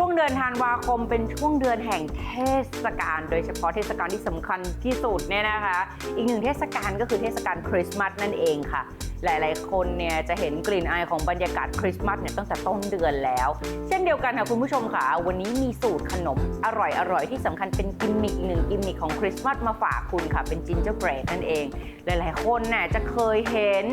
ช่วงเดือนธันวาคมเป็นช่วงเดือนแห่งเทศกาล โดยเฉพาะเทศกาลที่สำคัญที่สุดเนี่ยนะคะ อีกหนึ่งเทศกาลก็คือเทศกาลคริสต์มาสนั่นเองค่ะ หลาย ๆ คนเนี่ยจะเห็นกลิ่นอายของบรรยากาศคริสต์มาสเนี่ยตั้งแต่ต้นเดือนแล้ว เช่นเดียวกันค่ะคุณผู้ชมค่ะ วันนี้มีสูตรขนมอร่อยๆที่สำคัญเป็นกิมมิคหนึ่งกิมมิคของคริสต์มาสมาฝากคุณค่ะ เป็นจินเจอร์เบรดนั่นเอง หลาย ๆ คนน่ะจะเคยเห็น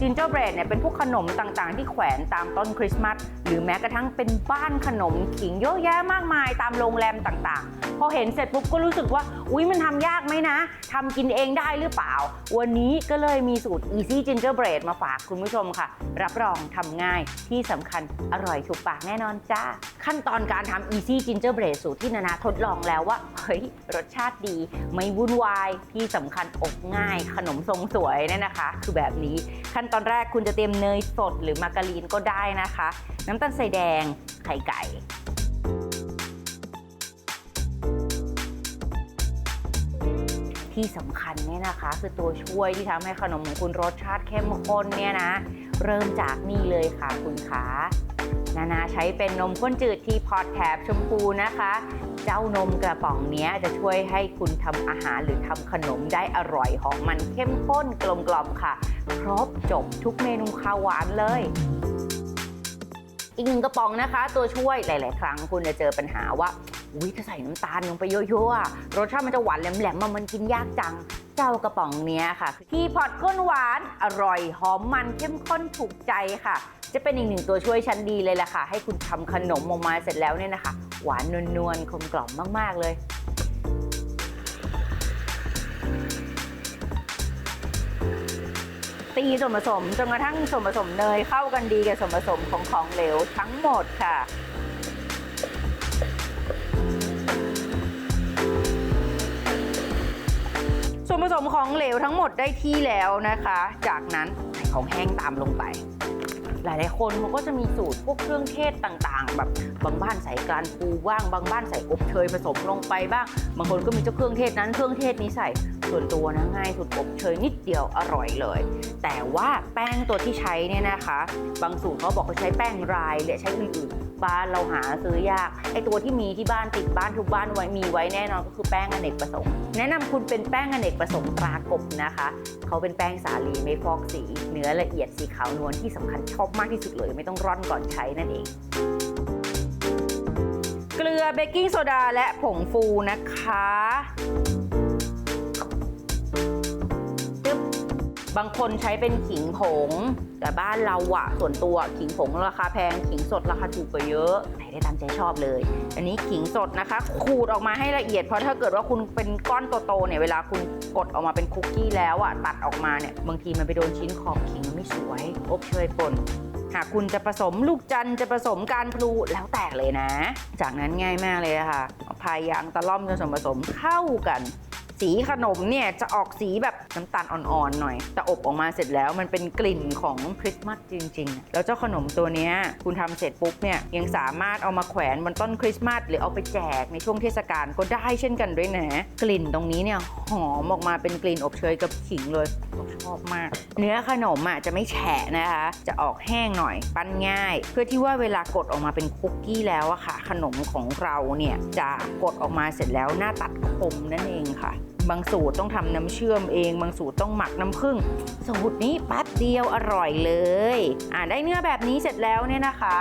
จินเจอร์เบรดเนี่ยเป็นพวกขนมต่าง ๆ ที่แขวนตามต้นคริสต์มาสหรือแม้กระทั่งเป็นบ้านขนมขิงเยอะแยะมากมายตามโรงแรมต่าง ๆ พอเห็นเสร็จปุ๊บก็รู้สึกว่า อุ๊ยมันทำยากไหมนะทำกินเองได้หรือเปล่า วันนี้ก็เลยมีสูตร Easy มาฝากคุณผู้ชมค่ะ รับรองทำง่ายที่สำคัญอร่อยถูกปากแน่นอนจ้า ขั้นตอนการทำ Easy Gingerbread สูตรที่นานาทดลองแล้วว่า เฮ้ย รสชาติดี ไม่วุ่นวาย ที่สำคัญอบง่าย ขนมทรงสวยเนี่ยนะคะ คือแบบนี้ ขั้นตอนแรกคุณจะเตรียมเนยสดหรือมาการีนก็ได้นะคะ น้ำตาลใส่แดงไข่ไก่ ที่สำคัญเนี่ยนะคะ คือตัวช่วยที่ทำให้ขนมของคุณรสชาติเข้มข้นเนี่ยนะ เริ่มจากนี่เลยค่ะคุณขานานาใช้เป็นนมข้นจืดที่พอตแถบชมพูนะคะ เจ้านมกระป๋องนี้จะช่วยให้คุณทำอาหารหรือทำขนมได้อร่อยหอมมันเข้มข้นกลมกล่อมค่ะ ครบจบทุกเมนูข้าวหวานเลย อีกหนึ่งกระป๋องนะคะ ตัวช่วยหลาย ๆ ครั้งคุณจะเจอปัญหาว่า อุ้ยถ้าใส่น้ำตาลลงไปเยอะๆอะรสชาติมันจะหวานแหลมๆอะมันกินยากจัง เจ้ากระป๋องเนี้ยค่ะ ทีพอตข้นหวานอร่อยหอมมันเข้มข้นถูกใจค่ะ จะเป็นอีกหนึ่งตัวช่วยชั้นดีเลยแหละค่ะ ให้คุณทำขนมออกมาเสร็จแล้วเนี่ยนะคะ หวานนวลๆกลมกล่อมมากๆเลยตีส่วนผสมจนกระทั่งส่วนผสมเนยเข้ากันดีกับส่วนผสมของของเหลวทั้งหมดค่ะ ผสมของเหลวทั้งหมดได้ที่แล้วนะคะ จากนั้นใส่ของแห้งตามลงไป หลายๆ คนเขาก็จะมีสูตรพวกเครื่องเทศต่างๆ แบบบางบ้านใส่กานปูบ้างบางบ้านใส่อบเชยผสมลงไปบ้าง บางคนก็มีเจ้าเครื่องเทศนั้นเครื่องเทศนี้ใส่ส่วนตัวนะง่ายสุดอบเชยนิดเดียวอร่อยเลย แต่ว่าแป้งตัวที่ใช้เนี่ยนะคะ บางสูตรเขาบอกเขาใช้แป้งรายหรือใช้อื่นๆ บ้านเราหาซื้อยาก ไอตัวที่มีที่บ้านติดบ้านทุกบ้านไว้มีไว้แน่นอนก็คือแป้งอเนกประสงค์ แนะนำคุณเป็นแป้งอเนกประสงค์ตรากบนะคะ เขาเป็นแป้งสาลีไม่ฟอกสี เนื้อละเอียดสีขาวนวลที่สำคัญชอบมากที่สุดเลย ไม่ต้องร่อนก่อนใช้นั่นเองเกลือเบกกิ้งโซดาและผงฟูนะคะ บางคนใช้เป็นขิงผง แต่บ้านเราอะส่วนตัวขิงผงราคาแพง ขิงสดราคาถูกกว่าเยอะใส่ได้ตามใจชอบเลย อันนี้ขิงสดนะคะ ขูดออกมาให้ละเอียด เพราะถ้าเกิดว่าคุณเป็นก้อนโตๆเนี่ยเวลาคุณกดออกมาเป็นคุกกี้แล้วอะตัดออกมาเนี่ยบางทีมันไปโดนชิ้นขอบขิงไม่สวยอบเชยป่นหากคุณจะผสมลูกจันจะผสมการพลูแล้วแต่เลยนะ จากนั้นง่ายมากเลยะค่ะเอาพายยางตะล่อมจนส่วนผสมเข้ากัน สีขนมเนี่ยจะออกสีแบบน้ำตาลอ่อนๆหน่อย แต่อบออกมาเสร็จแล้วมันเป็นกลิ่นของคริสต์มาสจริงๆ แล้วเจ้าขนมตัวนี้คุณทำเสร็จปุ๊บเนี่ยยังสามารถเอามาแขวนบนต้นคริสต์มาสหรือเอาไปแจกในช่วงเทศกาลก็ได้เช่นกันด้วยนะ กลิ่นตรงนี้เนี่ยหอมออกมาเป็นกลิ่นอบเชยกับขิงเลยชอบมาก เนื้อขนมอะจะไม่แฉะนะคะ จะออกแห้งหน่อยปั้นง่าย เพื่อที่ว่าเวลากดออกมาเป็นคุกกี้แล้วอะค่ะ ขนมของเราเนี่ยจะกดออกมาเสร็จแล้วหน้าตัดคมนั่นเองค่ะ บางสูตรต้องทำน้ำเชื่อมเอง บางสูตรต้องหมักน้ำผึ้งสูตรนี้แป๊บเดียวอร่อยเลย อ่าได้เนื้อแบบนี้เสร็จแล้วเนี่ยนะคะ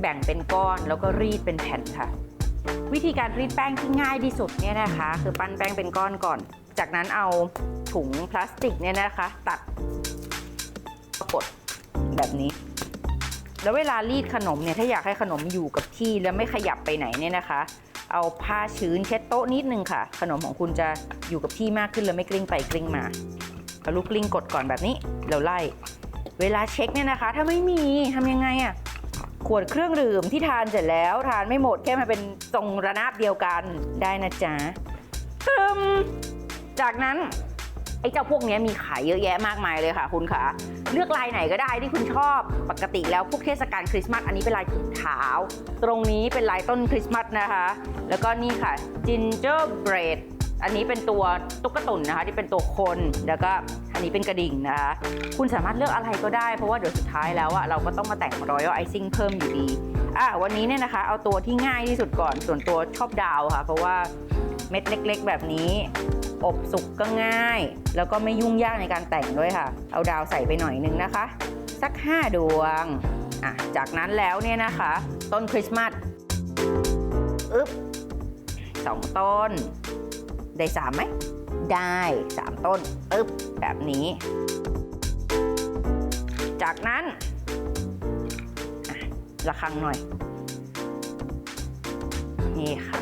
แบ่งเป็นก้อนแล้วก็รีดเป็นแผ่นค่ะ วิธีการรีดแป้งที่ง่ายที่สุดเนี่ยนะคะ คือปั้นแป้งเป็นก้อนก่อน จากนั้นเอาถุงพลาสติกเนี่ยนะคะ ตัดกดแบบนี้แล้วเวลารีดขนมเนี่ยถ้าอยากให้ขนมอยู่กับที่แล้วไม่ขยับไปไหนเนี่ยนะคะ เอาผ้าชื้นเช็ดโต๊ะนิดนึงค่ะ ขนมของคุณจะอยู่กับที่มากขึ้นแล้วไม่กลิ้งไปกลิ้งมาเอาลูกกลิ้งกดก่อนแบบนี้แล้วไล่ เวลาเช็คเนี่ยนะคะ ถ้าไม่มีทำยังไงอะขวดเครื่องดื่มที่ทานเสร็จแล้วทานไม่หมดแค่มาเป็นทรงระนาบเดียวกันได้นะจ๊ะตึมจากนั้น ไอ้เจ้าพวกนี้มีขายเยอะแยะมากมายเลยค่ะ คุณคะเลือกลายไหนก็ได้ที่คุณชอบปกติแล้วพวกเทศกาลคริสต์มาสอันนี้เป็นลายถุงเท้าตรงนี้เป็นลายต้นคริสต์มาสนะคะ แล้วก็นี่ค่ะ gingerbread อันนี้เป็นตัวตุ๊กตุนนะคะที่เป็นตัวคนแล้วก็อันนี้เป็นกระดิ่งนะคะคุณสามารถเลือกอะไรก็ได้เพราะว่าเดี๋ยวสุดท้ายแล้วอะเราก็ต้องมาแต่ง royal icing เพิ่มอยู่ดีอะวันนี้เนี่ยนะคะ เอาตัวที่ง่ายที่สุดก่อนส่วนตัวชอบดาวค่ะ เพราะว่าเม็ดเล็ก ๆ แบบนี้ อบสุกก็ง่าย แล้วก็ไม่ยุ่งยากในการแต่งด้วยค่ะ เอาดาวใส่ไปหน่อยนึงนะคะ สัก 5 ดวงอะจากนั้นแล้วเนี่ยนะคะ ต้นคริสต์มาสอึ๊บสองต้น ได้สามไหม ได้สามต้นอึ๊บแบบนี้ จากนั้นะระคังหน่อย นี่ค่ะ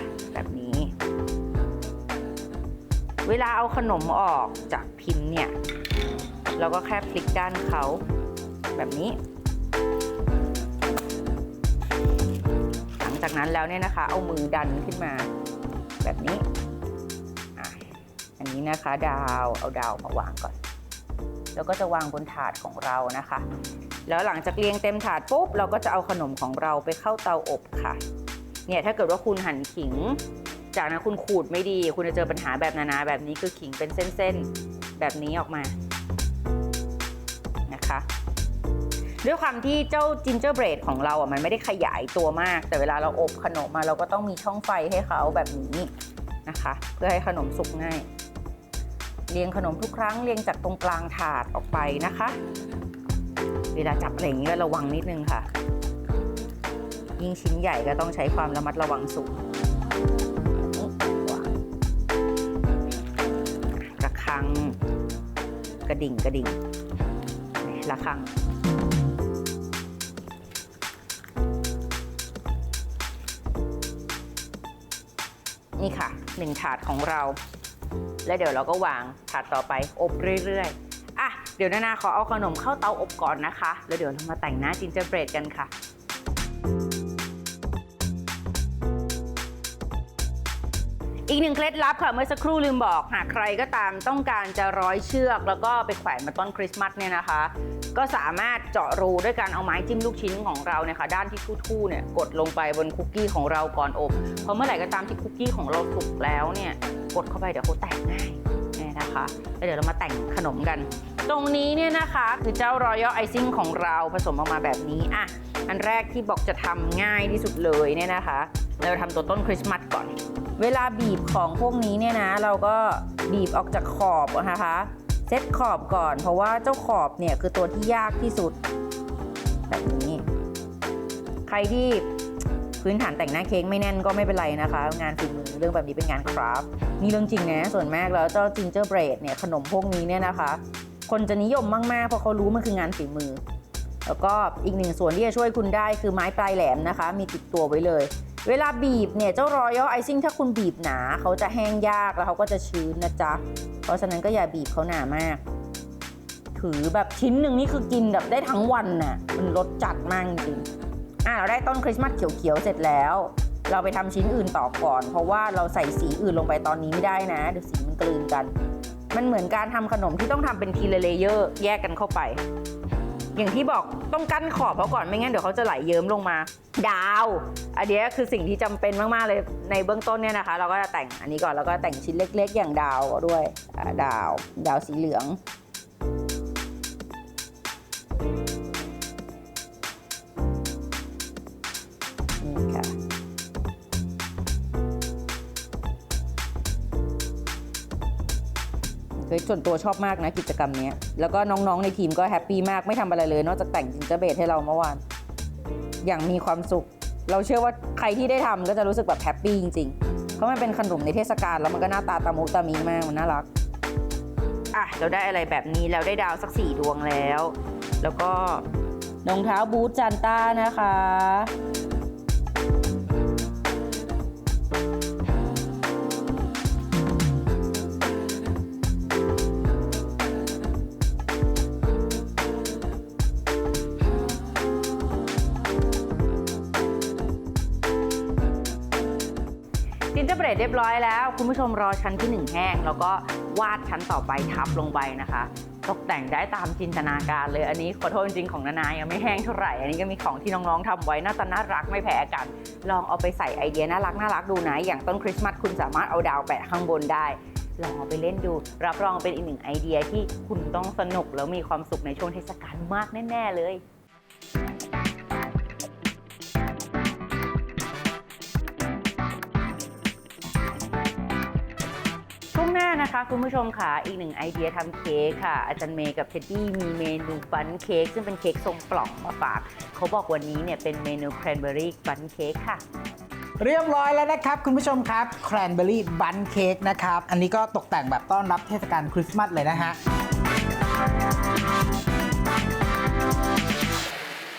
เวลาเอาขนมออกจากพิมพ์เนี่ย เราก็แค่พลิกด้านเขาแบบนี้ หลังจากนั้นแล้วเนี่ยนะคะ เอามือดันขึ้นมาแบบนี้ อันนี้นะคะดาวเอาดาวมาวางก่อน แล้วก็จะวางบนถาดของเรานะคะ แล้วหลังจากเรียงเต็มถาดปุ๊บเราก็จะเอาขนมของเราไปเข้าเตาอบค่ะ เนี่ยถ้าเกิดว่าคุณหั่นขิง จากนั้นคุณขูดไม่ดี คุณจะเจอปัญหาแบบนานาแบบนี้คือขิงเป็นเส้นๆ แบบนี้ออกมานะคะด้วยความที่เจ้าจินเจอร์เบรดของเราอะมันไม่ได้ขยายตัวมาก แต่เวลาเราอบขนมมาเราก็ต้องมีช่องไฟให้เขาแบบนี้นะคะ เพื่อให้ขนมสุกง่าย เรียงขนมทุกครั้งเรียงจากตรงกลางถาดออกไปนะคะ เวลาจับอะไรอย่างนี้ก็ระวังนิดนึงค่ะ ยิ่งชิ้นใหญ่ก็ต้องใช้ความระมัดระวังสูง ฆังกระดิ่งกระดิ่งระฆังนี่ค่ะหนึ่งถาดของเรา แล้วเดี๋ยวเราก็วางถาดต่อไปอบเรื่อยๆ อะ เดี๋ยวนานาขอเอาขนมเข้าเตาอบก่อนนะคะ แล้วเดี๋ยวเรามาแต่งหน้าจินเจอร์เบรดกันค่ะ อีกหนึ่งเคล็ดลับค่ะเมื่อสักครู่ลืมบอกหากใครก็ตามต้องการจะร้อยเชือก แล้วก็ไปแขวนมาต้นคริสต์มาสเนี่ยนะคะ ก็สามารถเจาะรูด้วยการเอาไม้จิ้มลูกชิ้นของเราเนี่ยค่ะด้านที่ทู่ๆเนี่ยกดลงไปบนคุกกี้ของเราก่อนอบเพราะเมื่อไหร่ก็ตามที่คุกกี้ของเราสุกแล้วเนี่ยกดเข้าไปเดี๋ยวเขาแตกง่ายนี่นะคะแล้วเดี๋ยวเรามาแต่งขนมกัน ตรงนี้เนี่ยนะคะคือเจ้ารอยัลไอซิ่งของเราผสมออกมาแบบนี้อะอันแรกที่บอกจะทำง่ายที่สุดเลยเนี่ยนะคะ เราทำตัวต้นคริสต์มาสก่อน เวลาบีบของพวกนี้เนี่ยนะ เราก็บีบออกจากขอบนะคะเซตขอบก่อน เพราะว่าเจ้าขอบเนี่ยคือตัวที่ยากที่สุด แบบนี้ ใครที่พื้นฐานแต่งหน้าเค้กไม่แน่นก็ไม่เป็นไรนะคะ งานฝีมือเรื่องแบบนี้เป็นงานคราฟต์นี่เรื่องจริงนะ ส่วนมากแล้วเจ้าจิงเจอร์เบรดเนี่ยขนมพวกนี้เนี่ยนะคะ คนจะนิยมมากๆเพราะเขารู้มันคืองานฝีมือ แล้วก็อีกหนึ่งส่วนที่จะช่วยคุณได้คือไม้ปลายแหลมนะคะ มีติดตัวไว้เลย เวลาบีบเนี่ยเจ้ารอยัลไอซิ่งถ้าคุณบีบหนาเขาจะแห้งยากแล้วเขาก็จะชื้นนะจ๊ะ เพราะฉะนั้นก็อย่าบีบเขาหนามากถือแบบชิ้นหนึ่งนี่คือกินแบบได้ทั้งวันน่ะมันรสจัดมากจริงๆอะเราได้ต้นคริสต์มาสเขียวๆเสร็จแล้ว เราไปทำชิ้นอื่นต่อก่อน เพราะว่าเราใส่สีอื่นลงไปตอนนี้ไม่ได้นะเดี๋ยวสีมันกลืนกัน มันเหมือนการทำขนมที่ต้องทำเป็นทีละเลเยอร์ แยกกันเข้าไป อย่างที่บอกต้องกั้นขอบเขาก่อนไม่งั้นเดี๋ยวเขาจะไหลเยิ้มลงมา ดาว อันเนี้คือสิ่งที่จำเป็นมาก ๆ เลยในเบื้องต้นเนี่ยนะคะ เราก็จะแต่งอันนี้ก่อนแล้วก็แต่งชิ้นเล็ก ๆ อย่างดาวด้วยดาว ดาวสีเหลือง เคยส่วนตัวชอบมากนะกิจกรรมนี้แล้วก็น้องๆในทีมก็แฮปปี้มากไม่ทำอะไรเลย นอกจากแต่งจิงเจอร์เบดให้เราเมื่อวาน อย่างมีความสุข เราเชื่อว่าใครที่ได้ทำก็จะรู้สึกแบบแฮปปี้จริงๆ เพราะมันเป็นขนมในเทศกาลแล้วมันก็หน้าตาตามุตามีมากมันน่ารักอะเราได้อะไรแบบนี้แล้วได้ดาวสักสี่ดวงแล้ว แล้วก็รองเท้าบูทจันต้านะคะ จินเจอร์เบรดเรียบร้อยแล้ว คุณผู้ชมรอชั้นที่ 1 แห้ง แล้วก็วาดชั้นต่อไปทับลงไปนะคะ ตกแต่งได้ตามจินตนาการเลย อันนี้ขอโทษจริงๆของนานายังไม่แห้งเท่าไหร่ อันนี้ก็มีของที่น้องๆทำไว้น่าจะน่ารักไม่แพ้กัน ลองเอาไปใส่ไอเดียน่ารักน่ารักดูนะ อย่างต้นคริสต์มาสคุณสามารถเอาดาวแปะข้างบนได้ลองเอาไปเล่นดู รับรองเป็นอีกหนึ่งไอเดียที่คุณต้องสนุกแล้วมีความสุขในช่วงเทศกาลมากแน่ ๆ เลย นะคะคุณผู้ชมค่ะอีกหนึ่งไอเดียทำเค้กค่ะ อาจารย์เมย์กับเท็ดดี้มีเมนูบันเค้กซึ่งเป็นเค้กทรงกล่องมาฝาก เขาบอกวันนี้เนี่ยเป็นเมนูแครนเบอรี่บันเค้กค่ะ เรียบร้อยแล้วนะครับ คุณผู้ชมครับแครนเบอรี่บันเค้กนะครับ อันนี้ก็ตกแต่งแบบต้อนรับเทศกาลคริสต์มาสเลยนะฮะ